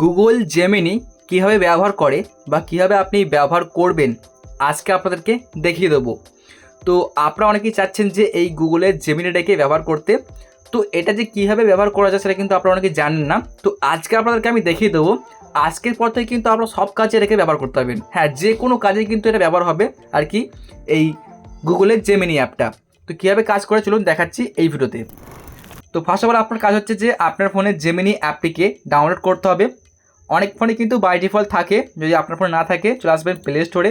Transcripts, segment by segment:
Google Gemini কীভাবে ব্যবহার করে বা কীভাবে আপনি ব্যবহার করবেন, আজকে আপনাদেরকে দেখিয়ে দেবো। তো আপনারা অনেকেই চাচ্ছেন যে এই গুগলের জেমিনিটাকে ব্যবহার করতে। তো এটা যে কীভাবে ব্যবহার করা যায় সেটা কিন্তু আপনারা অনেকে জানেন না। তো আজকে আপনাদেরকে আমি দেখিয়ে দেবো, আজকের পর থেকে কিন্তু আপনারা সব কাজে এটাকে ব্যবহার করতে পারবেন। হ্যাঁ যে কোনো কাজে কিন্তু এটা ব্যবহার হবে আর কি এই গুগলের জেমিনি অ্যাপটা তো কীভাবে কাজ করে চলুন দেখাচ্ছি এই ভিডিওতে। তো ফার্স্ট অফ অল আপনার কাজ হচ্ছে যে আপনার ফোনে জেমিনি অ্যাপটিকে ডাউনলোড করতে হবে। অনেক ফোনে কিন্তু বাই ডিফল্ট থাকে। যদি আপনার ফোনে না থাকে, চলে আসবেন প্লে স্টোরে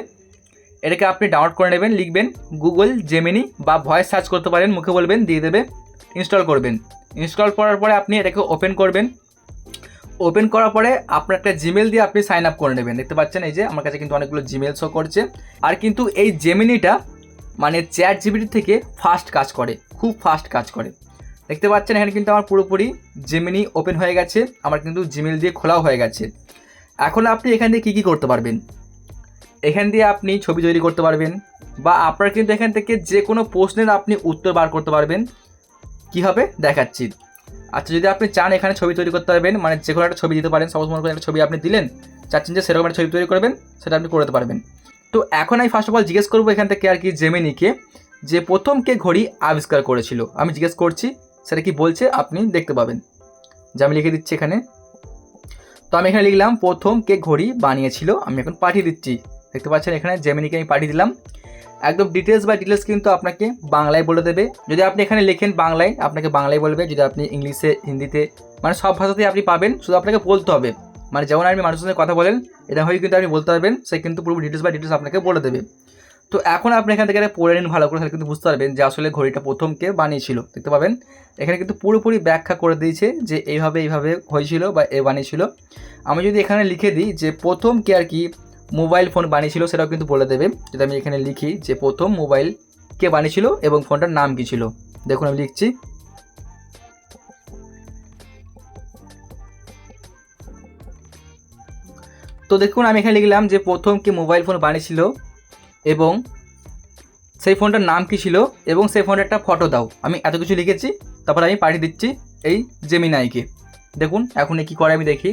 এটাকে আপনি ডাউনলোড করে নেবেন, লিখবেন গুগল জেমিনি বা ভয়েস সার্চ করতে পারেন, মুখে বলবেন, দিয়ে দেবে ইনস্টল করবেন। ইনস্টল করার পরে আপনি এটাকে ওপেন করবেন। ওপেন করার পরে আপনার একটা জিমেল দিয়ে আপনি সাইন আপ করে নেবেন। দেখতে পাচ্ছেন এই যে, আমার কাছে কিন্তু অনেকগুলো জিমেল শো করছে। আর কিন্তু এই জেমিনিটা মানে চ্যাট জিবিটি থেকে ফাস্ট কাজ করে, খুব ফাস্ট কাজ করে। দেখতে পাচ্ছেন এখানে কিন্তু আমার পুরোপুরি জেমিনি ওপেন হয়ে গেছে, আমার কিন্তু জিমেল দিয়ে খোলাও হয়ে গেছে। এখন আপনি এখান দিয়ে কী কী করতে পারবেন? এখান দিয়ে আপনি ছবি তৈরি করতে পারবেন, বা আপনার কিন্তু এখান থেকে যে কোনো প্রশ্নের আপনি উত্তর বার করতে পারবেন। কীভাবে দেখাচ্ছি। আচ্ছা যদি আপনি চান এখানে ছবি তৈরি করতে পারবেন মানে যে কোনো একটা ছবি দিতে পারেন সপোজ মনে একটা ছবি আপনি দিলেন, চাচ্ছেন যে সেরকম একটা ছবি তৈরি করবেন, সেটা আপনি করতে পারবেন। তো এখন আমি ফার্স্ট অফ অল জিজ্ঞেস করব এখান থেকে আর কি জেমিনিকে যে প্রথম কে ঘড়ি আবিষ্কার করেছিল। আমি জিজ্ঞেস করছি সেটা কি বলছে আপনি দেখতে পাবেন। যে আমি লিখে দিচ্ছি এখানে। তো আমি এখানে লিখলাম, প্রথম কে ঘড়ি বানিয়েছিল, আমি এখন পাঠিয়ে দিচ্ছি। দেখতে পাচ্ছেন এখানে জেমিনিকে আমি পাঠিয়ে দিলাম। একদম ডিটেলস বা ডিটেলস কিন্তু আপনাকে বাংলায় বলে দেবে। যদি আপনি এখানে লেখেন বাংলায়, আপনাকে বাংলায় বলবে। যদি আপনি ইংলিশে, হিন্দিতে মানে সব ভাষাতেই আপনি পাবেন, শুধু আপনাকে বলতে হবে। মানে যেমন আপনি মানুষের সঙ্গে কথা বলেন এটা হয়ে কিন্তু আপনি বলতে পারবেন। সে কিন্তু পুরো ডিটেলস বা ডিটেলস আপনাকে বলে দেবে। তো এখন আপনি এখান থেকে পড়ে নিন ভালো করে, তাহলে কিন্তু বুঝতে পারবেন যে আসলে ঘড়িটা প্রথম কে বানিয়েছিল। দেখতে পাবেন, এখানে কিন্তু পুরোপুরি ব্যাখ্যা করে দিয়েছে যে এইভাবে এইভাবে হয়েছিল বা এ বানিয়েছিল। আমি যদি এখানে লিখে দিই যে প্রথম কে আর কি মোবাইল ফোন বানিয়েছিল সেটাও কিন্তু বলে দেবে। যদি আমি এখানে লিখি যে প্রথম মোবাইল কে বানিয়েছিল এবং ফোনটার নাম কী ছিল? দেখুন আমি লিখছি। তো দেখুন আমি এখানে লিখলাম যে প্রথম কে মোবাইল ফোন বানিয়েছিল এবং সেই ফোনটার নাম কী ছিল এবং সেই ফোনের একটা ফটো দাও। আমি এত কিছু লিখেছি, তারপর আমি পাঠিয়ে দিচ্ছি এই জেমিনাইকে দেখুন, এখন কী করে আমি দেখি,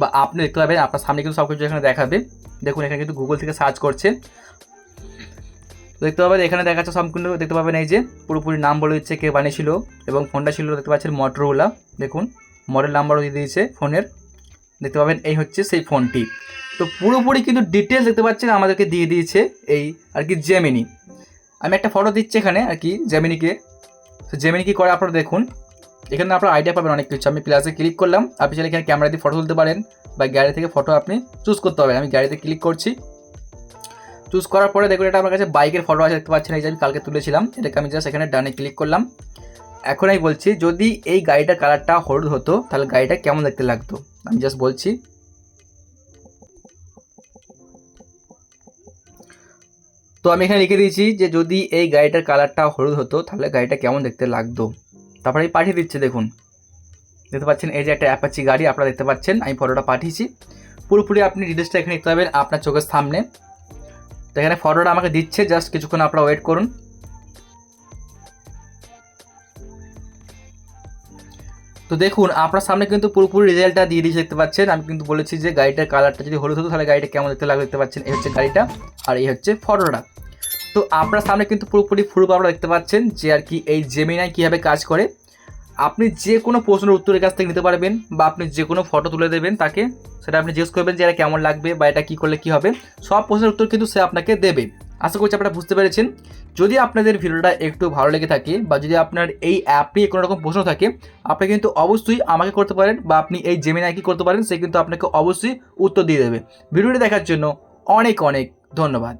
বা আপনি দেখতে পাবেন, আপনার সামনে কিন্তু সব কিছু এখানে দেখাবে। দেখুন, এখানে কিন্তু গুগল থেকে সার্চ করছে। দেখতে পাবেন, এখানে দেখাচ্ছে সম্পূর্ণ দেখতে পাবেন এই যে, পুরোপুরি নাম বলে দিচ্ছে কে বানিয়েছিল এবং ফোনটা ছিল, দেখতে পাচ্ছেন মটোরোলা দেখুন মডেল নাম্বারও দিয়ে দিয়েছে ফোনের। দেখতে পাবেন, এই হচ্ছে সেই ফোনটি। তো পুরোপুরি কিন্তু ডিটেলস দেখতে পাচ্ছেন, আমাদেরকে দিয়ে দিয়েছে এই আর কি জেমিনি আমি একটা ফটো দিচ্ছি এখানে আর কি জেমিনিকে তো জেমিনি কী করে আপনারা দেখুন। এখানে আপনারা আইডিয়া পাবেন অনেক কিছু। আমি প্লাসে ক্লিক করলাম। আপনি চাইলে এখানে ক্যামেরা দিয়ে ফটো তুলতে পারেন বা গ্যালারি থেকে ফটো আপনি চুজ করতে পারবেন। আমি গ্যালারিতে ক্লিক করছি। চুজ করার পরে দেখুন, এটা আমার কাছে বাইকের ফটো আছে, দেখতে পাচ্ছেন? এই যে আমি কালকে তুলেছিলাম। এটাকে আমি জাস্ট এখানে ডানে ক্লিক করলাম। এখন আমি বলছি, যদি এই গাড়িটার কালারটা হলুদ হতো, তাহলে গাড়িটা কেমন দেখতে লাগতো? আমি জাস্ট বলছি। তো আমি এখানে লিখে দিয়েছি যে যদি এই গাড়িটার কালারটা হলুদ হতো, তাহলে গাড়িটা কেমন দেখতে লাগতো? তারপরে আমি পাঠিয়ে দিচ্ছে, দেখুন। দেখতে পাচ্ছেন, এই যে একটা অ্যাপাচি গাড়ি, আপনারা দেখতে পাচ্ছেন, আমি ফটোটা পাঠিয়েছি। পুরোপুরি আপনি ডিটেলসটা এখানে দেখতে পাবেন আপনার চোখের সামনে। তো এখানে ফটোটা আমাকে দিচ্ছে জাস্ট কিছুক্ষণ আপনারা ওয়েট করুন। তো দেখুন, আপনার সামনে কিন্তু পুরোপুরি রেজাল্টটা দিয়ে দিয়েছে, দেখতে পাচ্ছেন। আমি কিন্তু বলেছি যে গাড়িটার কালারটা যদি হলুদ হতো, তাহলে গাড়িটা কেমন দেখতে লাগবে, দেখতে পাচ্ছেন। এই হচ্ছে গাড়িটা, আর এই হচ্ছে ফটোটা তো আপনার সামনে কিন্তু পুরোপুরি ফুরুপ আপনারা দেখতে পাচ্ছেন যে আর কি এই জেমিনাই কীভাবে কাজ করে। আপনি যে কোনো প্রশ্নের উত্তরের কাছ থেকে নিতে পারবেন, বা আপনি যে কোনো ফটো তুলে দেবেন তাকে। সেটা আপনি জিজ্ঞেস করবেন যে এটা কেমন লাগবে, বা এটা কী করলে কী হবে। সব প্রশ্নের উত্তর কিন্তু সে আপনাকে দেবে। আশা করছি আপনারা বুঝতে পেরেছেন। যদি আপনাদের ভিডিওটা একটু ভালো লেগে থাকে বা যদি আপনার এই অ্যাপ নিয়ে কোনো রকম প্রশ্ন থাকে, আপনি কিন্তু অবশ্যই আমাকে করতে পারেন বা আপনি এই জেমিনাই কি করতে পারেন, সে কিন্তু আপনাকে অবশ্যই উত্তর দিয়ে দেবে। ভিডিওটি দেখার জন্য অনেক অনেক ধন্যবাদ।